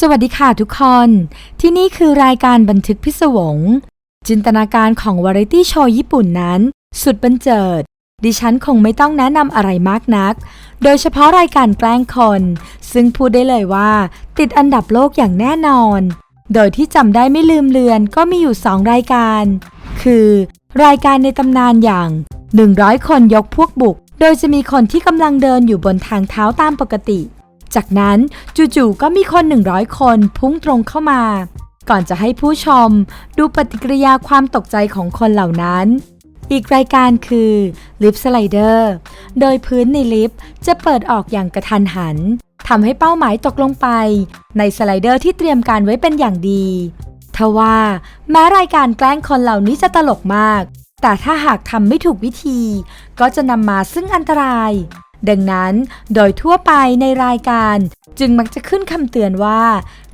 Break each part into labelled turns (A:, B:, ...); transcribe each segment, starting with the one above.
A: สวัสดีค่ะทุกคน ที่นี่คือรายการบันทึกพิศวง จินตนาการของวาไรตี้โชว์ญี่ปุ่นนั้น สุดบันเจิด ดิฉันคงไม่ต้องแนะนำอะไรมากนัก โดยเฉพาะรายการแกล้งคน ซึ่งพูดได้เลยว่า ติดอันดับโลกอย่างแน่นอน โดยที่จำได้ไม่ลืมเลือนก็มีอยู่สองรายการ คือ รายการในตำนานอย่าง 100 คนยกพวกบุก โดยจะมีคนที่กำลังเดินอยู่บนทางเท้าตามปกติ จากนั้นจู่ๆก็มีคน 100 คนพุ่งตรงเข้ามา ก่อนจะให้ผู้ชม ดูปฏิกิริยาความตกใจของคนเหล่านั้น อีกรายการคือลิฟต์สไลเดอร์ โดยพื้นในลิฟต์จะเปิดออกอย่างกระทันหันทำให้เป้าหมายตกลงไป ในสไลเดอร์ที่เตรียมการไว้เป็นอย่างดีทว่าแม้รายการแกล้งคนเหล่านี้จะตลกมาก แต่ถ้าหากทำไม่ถูกวิธี ก็จะนำมาซึ่งอันตราย ดังนั้นโดยทั่วไปในรายการ จึงมักจะขึ้นคำเตือนว่า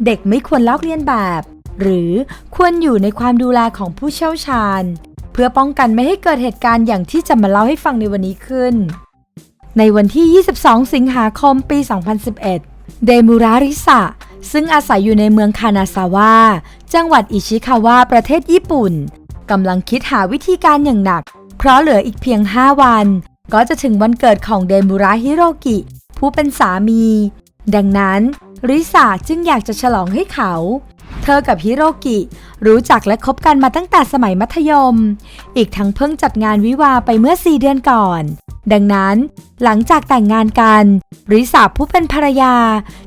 A: เด็กไม่ควรลอกเลียนแบบ หรือควรอยู่ในความดูแลของผู้เชี่ยวชาญ เพื่อป้องกันไม่ให้เกิดเหตุการณ์อย่างที่จะมาเล่าให้ฟังในวันนี้ขึ้น ในวันที่ 22 สิงหาคมปี 2011 เดมูราริสะซึ่งอาศัยอยู่ในเมืองคานาซาวะจังหวัดอิชิคาวะประเทศญี่ปุ่นกำลังคิดหาวิธีการอย่างหนัก เพราะเหลืออีกเพียง 5 วัน ก็จะถึงวันเกิดของเดมูระฮิโรกิ ผู้เป็นสามี ดังนั้น ริสาจึงอยากจะฉลองให้เขา เธอกับฮิโรกิ รู้จักและคบกันมาตั้งแต่สมัยมัธยม อีกทั้งเพิ่งจัดงานวิวาไปเมื่อ 4 เดือนก่อน ดังนั้น หลังจากแต่งงานกัน ริสาผู้เป็นภรรยา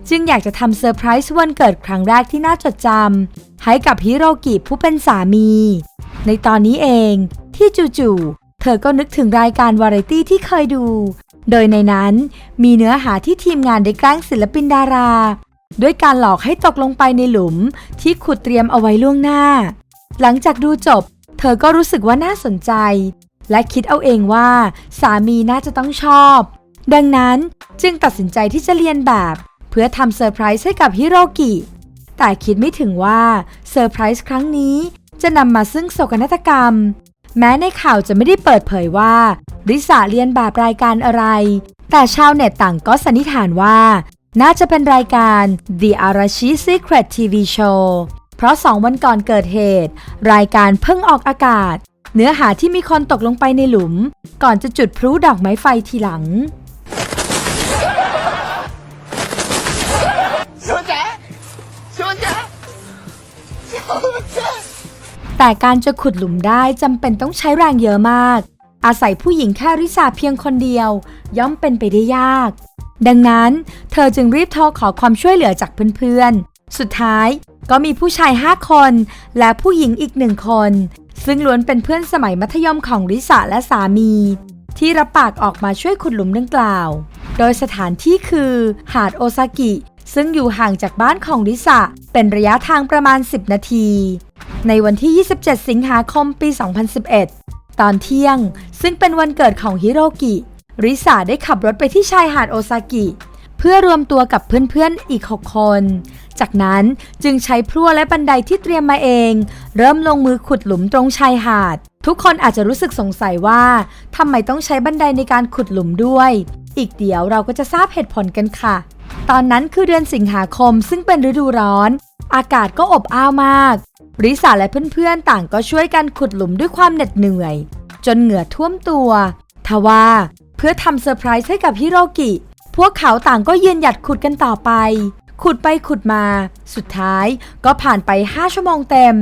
A: จึงอยากจะทำเซอร์ไพรส์วันเกิดครั้งแรกที่น่าจดจำให้กับฮิโรกิผู้เป็นสามี ในตอนนี้เองที่จู่ๆ ธอก็นึกถึงรายการวาไรตี้ที่เคยดู โดยในนั้นมีเนื้อหาที่ทีมงานได้แกล้งศิลปินดารา ด้วยการหลอกให้ตกลงไปในหลุมที่ขุดเตรียมเอาไว้ล่วงหน้า หลังจากดูจบ เธอก็รู้สึกว่าน่าสนใจ และคิดเอาเองว่าสามีน่าจะต้องชอบ ดังนั้นจึงตัดสินใจที่จะเรียนแบบ เพื่อทำเซอร์ไพรส์ให้กับฮิโรกิ แต่คิดไม่ถึงว่าเซอร์ไพรส์ครั้งนี้จะนำมาซึ่งโศกนาฏกรรม แม้ในข่าวจะไม่ได้เปิดเผยว่าริสาเรียนแบบรายการอะไร แต่ชาวเน็ตต่างก็สันนิษฐานว่า น่าจะเป็นรายการ The Arashi Secret TV Show เพราะสองวันก่อนเกิดเหตุ รายการเพิ่งออกอากาศ เนื้อหาที่มีคนตกลงไปในหลุม ก่อนจะจุดพลุดอกไม้ไฟทีหลัง
B: ชูเจ๊ชูเจ๊
A: แต่การจะขุดหลุมได้จำเป็นต้องใช้แรงเยอะมาก อาศัยผู้หญิงแค่ริสาเพียงคนเดียว ย่อมเป็นไปได้ยาก ดังนั้น เธอจึงรีบโทรขอความช่วยเหลือจากเพื่อนๆ สุดท้ายก็มีผู้ชาย5คน และผู้หญิงอีกหนึ่งคน ซึ่งล้วนเป็นเพื่อนสมัยมัธยมของริสาและสามี ที่รับปากออกมาช่วยขุดหลุมดังกล่าว โดยสถานที่คือ หาดโอซากิ ซึ่งอยู่ห่างจากบ้านของริสะเป็นระยะทางประมาณ 10 นาที ในวันที่ 27 สิงหาคมปี 2011 ตอนเที่ยง ซึ่งเป็นวันเกิดของฮิโรกิริสาได้ขับรถไปที่ชายหาดโอซากิเพื่อรวมตัวกับเพื่อนๆอีก 6 คน จากนั้นจึงใช้พลั่วและบันไดที่เตรียมมาเอง เริ่มลงมือขุดหลุมตรงชายหาด ทุกคนอาจจะรู้สึกสงสัยว่าทำไมต้องใช้บันไดในการขุดหลุมด้วย อีกเดี๋ยวเราก็จะทราบเหตุผลกันค่ะ ตอนนั้นคือเดือนสิงหาคมซึ่งเป็นฤดูร้อน อากาศก็อบอ้าวมาก ริสาและเพื่อนๆ ต่างก็ช่วยกันขุดหลุมด้วยความเหน็ดเหนื่อย จนเหงื่อท่วมตัวทว่าเพื่อทำเซอร์ไพรส์ให้กับฮิโรกิ พวกเขาต่างก็ยืนหยัดขุดกันต่อไป ขุดไปขุดมา สุดท้ายก็ผ่านไป 5 ชั่วโมงเต็ม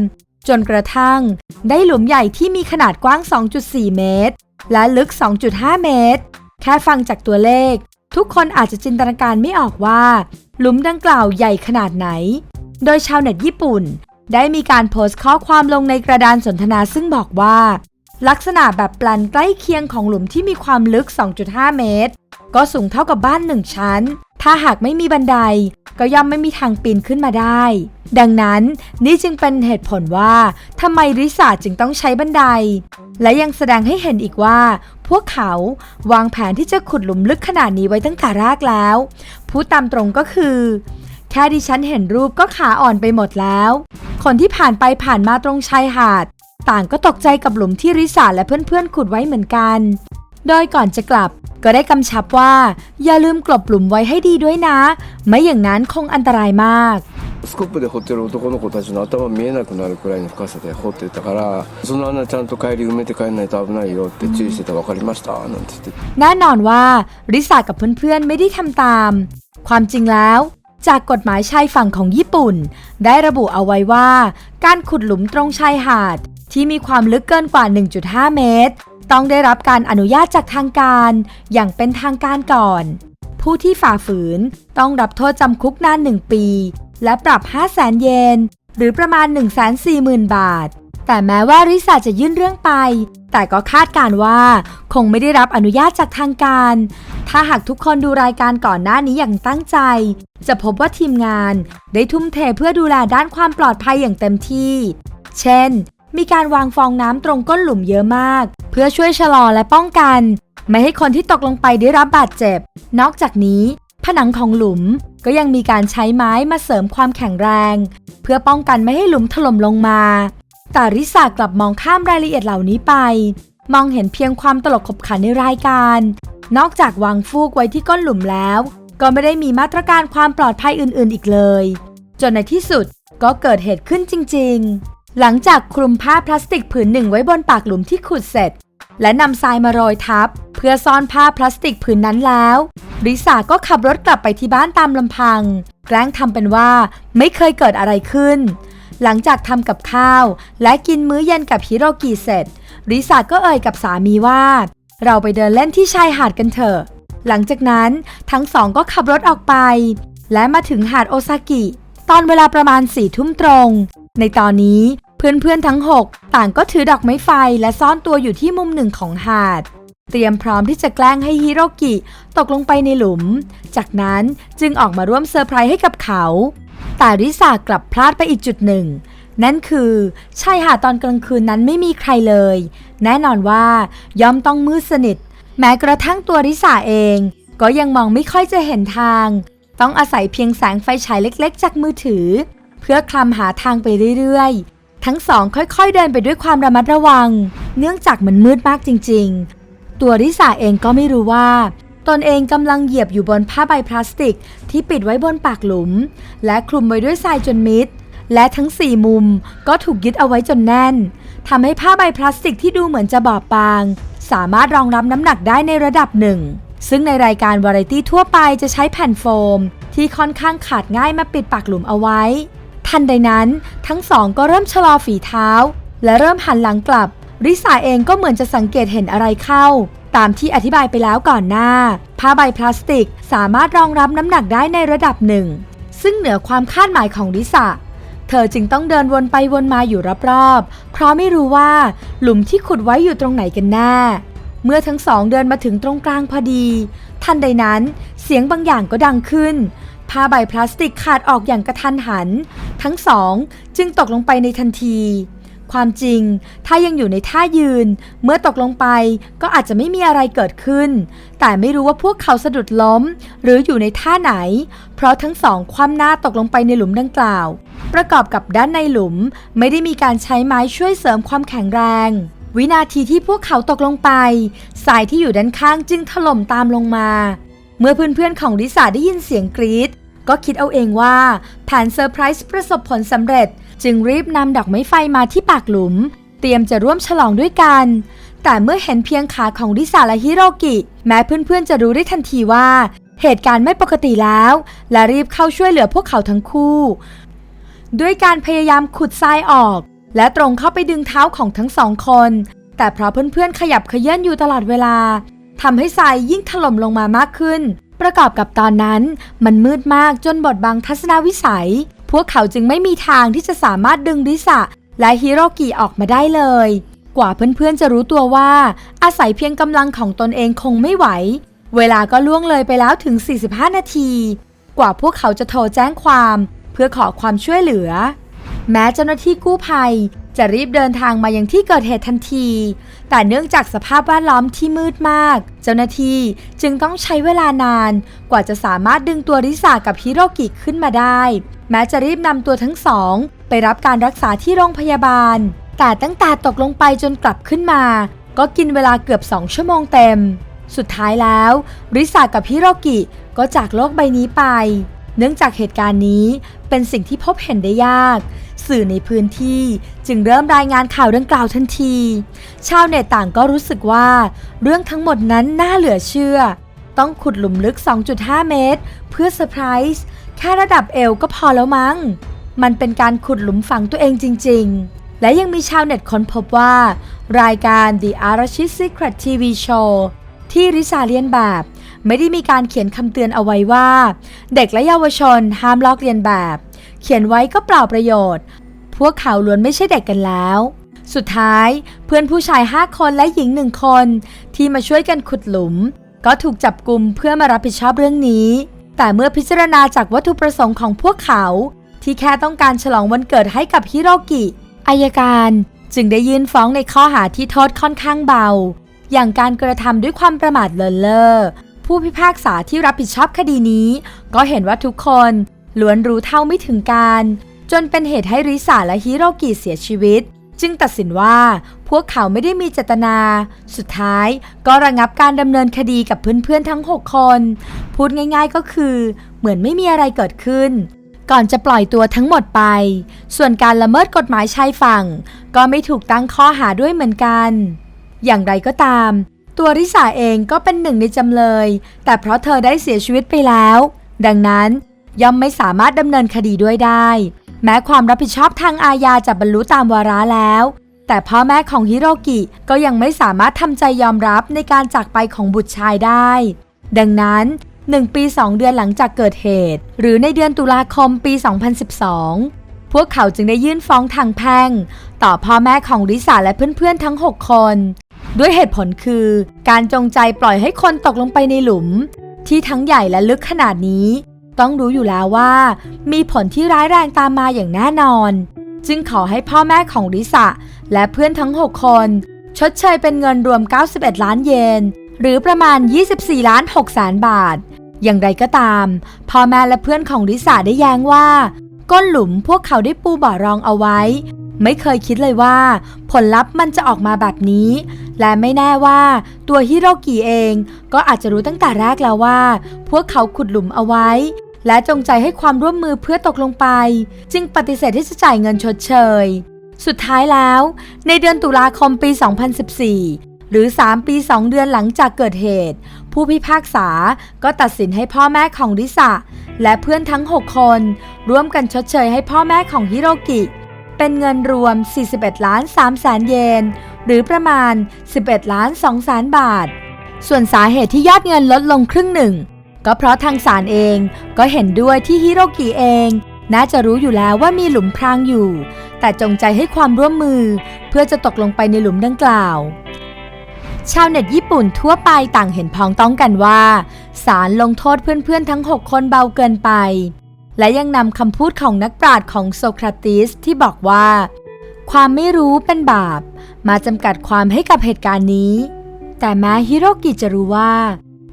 A: จนกระทั่ง ได้หลุมใหญ่ที่มีขนาดกว้าง 2.4 เมตร และลึก 2.5 เมตร แค่ฟังจากตัวเลข ทุกคนอาจจะจินตนาการไม่ออกว่า หลุมดังกล่าวใหญ่ขนาดไหน โดยชาวเน็ตญี่ปุ่น ได้มีการโพสต์ข้อความลงในกระดานสนทนาซึ่งบอกว่า ลักษณะแบบแปลนใกล้เคียงของหลุมที่มีความลึก 2.5 เมตร ก็สูงเท่ากับบ้านหนึ่งชั้น ถ้าหากไม่มีบันได ก็ย่อมไม่มีทางปีนขึ้นมาได้ ดังนั้นนี่จึงเป็นเหตุผลว่าทำไมริสาจึงต้องใช้บันได และยังแสดงให้เห็นอีกว่า พวกเขาวางแผนที่จะขุดหลุมลึกขนาดนี้ไว้ตั้งแต่แรกแล้วพูดตามตรงก็คือ แค่ดิฉันเห็นรูปก็ขาอ่อนไปหมดแล้ว คนที่ผ่านไปผ่านมาตรงชายหาด ต่างก็ตกใจกับหลุมที่ริสาและเพื่อนๆขุดไว้เหมือนกัน โดยก่อนจะกลับ ก็ได้กำชับว่า อย่าลืมกลบหลุมไว้ให้ดีด้วยนะ ไม่อย่างนั้นคงอันตรายมาก
B: スコップで掘ってる男の子たちの頭見えなくなるくらいの深さで掘ってたからその穴ちゃんと帰り埋めて帰んないと危ないよって注意してた分かりましたなんて言って
A: แน่นอนว่าริสากับเพื่อนๆไม่ได้ทำตาม ความจริงแล้ว จากกฎหมายชายฝั่งของญี่ปุ่น ได้ระบุเอาไว้ว่า การขุดหลุมตรงชายหาด ที่มีความลึกเกินกว่า 1.5 เมตร ต้องได้รับการอนุญาตจากทางการอย่างเป็นทางการก่อน ผู้ที่ฝ่าฝืนต้องรับโทษจำคุกนาน 1 ปี และปรับ 5 0 0 0 0 0เยน หรือประมาณ 140,000 บาท แต่แม้ว่าริซาจะยื่นเรื่องไป แต่ก็คาดการว่า คงไม่ได้รับอนุญาตจากทางการ ถ้าหากทุกคนดูรายการก่อนหน้านี้อย่างตั้งใจ จะพบว่าทีมงาน ได้ทุ่มเทเพื่อดูแลด้านความปลอดภัยอย่างเต็มที่ เช่น มีการวางฟองน้ำตรงก้นหลุมเยอะมาก เพื่อช่วยชะลอและป้องกัน ไม่ให้คนที่ตกลงไปได้รับบาดเจ็บ นอกจากนี้ ผนังของหลุมก็ยังมีการใช้ไม้มาเสริมความแข็งแรง เพื่อป้องกันไม่ให้หลุมถล่มลงมา แต่ริสากลับมองข้ามรายละเอียดเหล่านี้ไป มองเห็นเพียงความตลกขบขันในรายการ นอกจากวางฟูกไว้ที่ก้นหลุมแล้ว ก็ไม่ได้มีมาตรการความปลอดภัยอื่น ๆ อีกเลย จนในที่สุดก็เกิดเหตุขึ้นจริง ๆ หลังจากคลุมผ้าพลาสติกผืนหนึ่งไว้บนปากหลุมที่ขุดเสร็จ และนำทรายมาโรยทับ เพื่อซ่อนผ้าพลาสติกผืนนั้นแล้ว ริสาก็ขับรถกลับไปที่บ้านตามลำพัง แกล้งทำเป็นว่าไม่เคยเกิดอะไรขึ้น หลังจากทำกับข้าว และกินมื้อเย็นกับฮิโรกิเสร็จ ริสาก็เอ่ยกับสามีว่า เราไปเดินเล่นที่ชายหาดกันเถอะ หลังจากนั้นทั้งสองก็ขับรถออกไป และมาถึงหาดโอซากิ ตอนเวลาประมาณสี่ทุ่มตรงในตอนนี้ เพื่อนๆทั้ง 6 ต่างก็ถือดอกไม้ไฟและซ่อนตัวอยู่ที่มุมหนึ่งของหาด เตรียมพร้อมที่จะแกล้งให้ฮิโรกิตกลงไปในหลุม จากนั้นจึงออกมาร่วมเซอร์ไพรส์ให้กับเขา แต่ริสากลับพลาดไปอีกจุดหนึ่ง นั่นคือชายหาดตอนกลางคืนนั้นไม่มีใครเลย แน่นอนว่าย่อมต้องมืดสนิท แม้กระทั่งตัวริสาเอง ก็ยังมองไม่ค่อยจะเห็นทาง ต้องอาศัยเพียงแสงไฟฉายเล็ก ๆ จากมือถือ เพื่อคลำหาทางไปเรื่อยๆ ทั้งสองค่อยๆเดินไปด้วยความระมัดระวัง เนื่องจากมันมืดมากจริง ๆ ตัวริสาเองก็ไม่รู้ว่า ตนเองกำลังเหยียบอยู่บนผ้าใบพลาสติกที่ปิดไว้บนปากหลุม และคลุมไว้ด้วยทรายจนมิดและทั้งสี่มุมก็ถูกยึดเอาไว้จนแน่นทำให้ผ้าใบพลาสติกที่ดูเหมือนจะบอบบาง สามารถรองรับน้ำหนักได้ในระดับหนึ่ง ซึ่งในรายการวาไรตี้ทั่วไปจะใช้แผ่นโฟม ที่ค่อนข้างขาดง่ายมาปิดปากหลุมเอาไว้ ทันใดนั้น ทั้งสองก็เริ่มชะลอฝีเท้า และเริ่มหันหลังกลับ ริสาเองก็เหมือนจะสังเกตเห็นอะไรเข้า ตามที่อธิบายไปแล้วก่อนหน้า ผ้าใบพลาสติกสามารถรองรับน้ำหนักได้ในระดับหนึ่ง ซึ่งเหนือความคาดหมายของริสาเธอจึงต้องเดินวนไปวนมาอยู่รอบๆ เพราะไม่รู้ว่า หลุมที่ขุดไว้อยู่ตรงไหนกันแน่ เมื่อทั้งสองเดินมาถึงตรงกลางพอดี ทันใดนั้น เสียงบางอย่างก็ดังขึ้น ผ้าใบพลาสติกขาดออกอย่างกระทันหัน ทั้งสองจึงตกลงไปในทันที ความจริง ถ้ายังอยู่ในท่ายืน เมื่อตกลงไปก็อาจจะไม่มีอะไรเกิดขึ้น แต่ไม่รู้ว่าพวกเขาสะดุดล้ม หรืออยู่ในท่าไหน เพราะทั้งสองคว่ำหน้าตกลงไปในหลุมดังกล่าว ประกอบกับด้านในหลุมไม่ได้มีการใช้ไม้ช่วยเสริมความแข็งแรงวินาทีที่พวกเขาตกลงไป สายที่อยู่ด้านข้างจึงถล่มตามลงมา เมื่อเพื่อนๆของริสาได้ยินเสียงกรีดก็คิดเอาเองว่าแผนเซอร์ไพรส์ประสบผลสำเร็จ จึงรีบนำดอกไม้ไฟมาที่ปากหลุม เตรียมจะร่วมฉลองด้วยกัน แต่เมื่อเห็นเพียงขาของริสาและฮิโรกิ แม้เพื่อนๆจะรู้ได้ทันทีว่า เหตุการณ์ไม่ปกติแล้ว และรีบเข้าช่วยเหลือพวกเขาทั้งคู่ ด้วยการพยายามขุดทรายออก และตรงเข้าไปดึงเท้าของทั้งสองคน แต่เพราะเพื่อนๆขยับเขยื่อนอยู่ตลอดเวลา ทำให้ทรายยิ่งถล่มลงมามากขึ้น ประกอบกับตอนนั้น มันมืดมากจนบดบังทัศนวิสัย พวกเขาจึงไม่มีทางที่จะสามารถดึงริสะและฮิโรกิออกมาได้เลย กว่าเพื่อนๆจะรู้ตัวว่า อาศัยเพียงกำลังของตนเองคงไม่ไหว เวลาก็ล่วงเลยไปแล้วถึง 45 นาที กว่าพวกเขาจะโทรแจ้งความ เพื่อขอความช่วยเหลือ แม้เจ้าหน้าที่กู้ภัย จะรีบเดินทางมายังที่เกิดเหตุทันที แต่เนื่องจากสภาพแวดล้อมที่มืดมาก เจ้าหน้าที่จึงต้องใช้เวลานาน กว่าจะสามารถดึงตัวริสากับฮิโรกิขึ้นมาได้ แม้จะรีบนำตัวทั้งสอง ไปรับการรักษาที่โรงพยาบาล แต่ตั้งแต่ตกลงไปจนกลับขึ้นมา ก็กินเวลาเกือบสองชั่วโมงเต็ม สุดท้ายแล้ว ริสากับฮิโรกิก็จากโลกใบนี้ไป เนื่องจากเหตุการณ์นี้เป็นสิ่งที่พบเห็นได้ยาก สื่อในพื้นที่จึงเริ่มรายงานข่าวดังกล่าวทันที ชาวเน็ตต่างก็รู้สึกว่า เรื่องทั้งหมดนั้นน่าเหลือเชื่อ ต้องขุดหลุมลึก 2.5 เมตร เพื่อเซอร์ไพรส์แค่ระดับเอวก็พอแล้วมั้ง มันเป็นการขุดหลุมฝังตัวเองจริง ๆ และยังมีชาวเน็ตค้นพบว่า รายการ The Arashi Secret TV Show ที่ริซาเลียนแบบไม่ได้มีการเขียนคำเตือนเอาไว้ว่า เด็กและเยาวชนห้ามลอกเลียนแบบ เขียนไว้ก็เปล่าประโยชน์ พวกเขาล้วนไม่ใช่เด็กกันแล้ว สุดท้ายเพื่อนผู้ชาย5คนและหญิงหนึ่งคน ที่มาช่วยกันขุดหลุม ก็ถูกจับกลุ่มเพื่อมารับผิดชอบเรื่องนี้ แต่เมื่อพิจารณาจากวัตถุประสงค์ของพวกเขา ที่แค่ต้องการฉลองวันเกิดให้กับฮิโรกิอายการจึงได้ยื่นฟ้องในข้อหาที่โทษค่อนข้างเบา อย่างการกระทำด้วยความประมาทเลินเล่อผู้พิพากษาที่รับผิดชอบคดีนี้ ก็เห็นว่าทุกคน ล้วนรู้เท่าไม่ถึงการ จนเป็นเหตุให้ริสาและฮิโรกิเสียชีวิต จึงตัดสินว่าพวกเขาไม่ได้มีเจตนา สุดท้ายก็ระงับการดำเนินคดีกับเพื่อนๆทั้ง 6 คน พูดง่ายๆก็คือ เหมือนไม่มีอะไรเกิดขึ้น ก่อนจะปล่อยตัวทั้งหมดไป ส่วนการละเมิดกฎหมายชายฝั่ง ก็ไม่ถูกตั้งข้อหาด้วยเหมือนกัน อย่างไรก็ตามตัวริสาเองก็เป็นหนึ่งในจำเลย แต่เพราะเธอได้เสียชีวิตไปแล้ว ดังนั้น ย่อมไม่สามารถดำเนินคดีด้วยได้ แม้ความรับผิดชอบทางอาญาจะบรรลุตามวาระแล้ว แต่พ่อแม่ของฮิโรกิก็ยังไม่สามารถทำใจยอมรับในการจากไปของบุตรชายได้ ดังนั้น1ปี 2 เดือนหลังจากเกิดเหตุ หรือในเดือนตุลาคมปี 2012 พวกเขาจึงได้ยื่นฟ้องทางแพ่ง ต่อพ่อแม่ของริสาและเพื่อนๆทั้ง 6 คน ด้วยเหตุผลคือ การจงใจปล่อยให้คนตกลงไปในหลุม ที่ทั้งใหญ่และลึกขนาดนี้ ต้องรู้อยู่แล้วว่า มีผลที่ร้ายแรงตามมาอย่างแน่นอน จึงขอให้พ่อแม่ของริสะและเพื่อนทั้ง 6 คน ชดเชยเป็นเงินรวม 91 ล้านเยน หรือประมาณ 24 ล้าน6แสนบาท อย่างไรก็ตาม พ่อแม่และเพื่อนของริสาได้แย้งว่า ก้นหลุมพวกเขาได้ปูบ่อรองเอาไว้ ไม่เคยคิดเลยว่า ผลลัพธ์มันจะออกมาแบบนี้ และไม่แน่ว่าตัวฮิโรกิเองก็อาจจะรู้ตั้งแต่แรกแล้วว่า พวกเขาขุดหลุมเอาไว้ และจงใจให้ความร่วมมือเพื่อตกลงไป จึงปฏิเสธที่จะจ่ายเงินชดเชย สุดท้ายแล้ว ในเดือนตุลาคมปี 2014 หรือ 3 ปี 2 เดือนหลังจากเกิดเหตุ ผู้พิพากษาก็ตัดสินให้พ่อแม่ของริสะและเพื่อนทั้ง 6 คน ร่วมกันชดเชยให้พ่อแม่ของฮิโรกิ เป็นเงินรวม 41 ล้าน3แสนเยน หรือประมาณ 11 ล้าน2แสนบาท ส่วนสาเหตุที่ยอดเงินลดลงครึ่งหนึ่ง ก็เพราะทางศาลเองก็เห็นด้วยที่ฮิโรกิเอง น่าจะรู้อยู่แล้วว่ามีหลุมพรางอยู่ แต่จงใจให้ความร่วมมือ เพื่อจะตกลงไปในหลุมดังกล่าว ชาวเน็ตญี่ปุ่นทั่วไปต่างเห็นพ้องต้องกันว่าศาลลงโทษเพื่อนๆทั้ง 6 คนเบาเกินไป และยังนำคำพูดของนักปราชญ์ของโซคราติสที่บอกว่า ความไม่รู้เป็นบาป มาจำกัดความให้กับเหตุการณ์นี้ แต่แม้ฮิโรกิจะรู้ว่า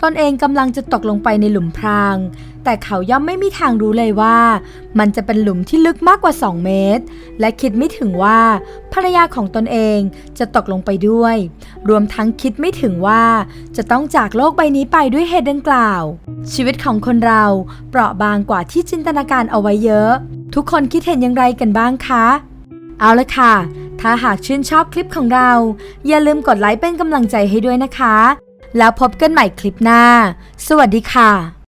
A: ตนเองกำลังจะตกลงไปในหลุมพราง แต่เขาย่อมไม่มีทางรู้เลยว่า มันจะเป็นหลุมที่ลึกมากกว่า 2 เมตร และคิดไม่ถึงว่า ภรรยาของตนเองจะตกลงไปด้วย รวมทั้งคิดไม่ถึงว่า จะต้องจากโลกใบนี้ไปด้วยเหตุดังกล่าว ชีวิตของคนเราเปราะบางกว่าที่จินตนาการเอาไว้เยอะ ทุกคนคิดเห็นอย่างไรกันบ้างคะ เอาละค่ะ ถ้าหากชื่นชอบคลิปของเรา อย่าลืมกดไลค์เป็นกำลังใจให้ด้วยนะคะ แล้วพบกันใหม่คลิปหน้า สวัสดีค่ะ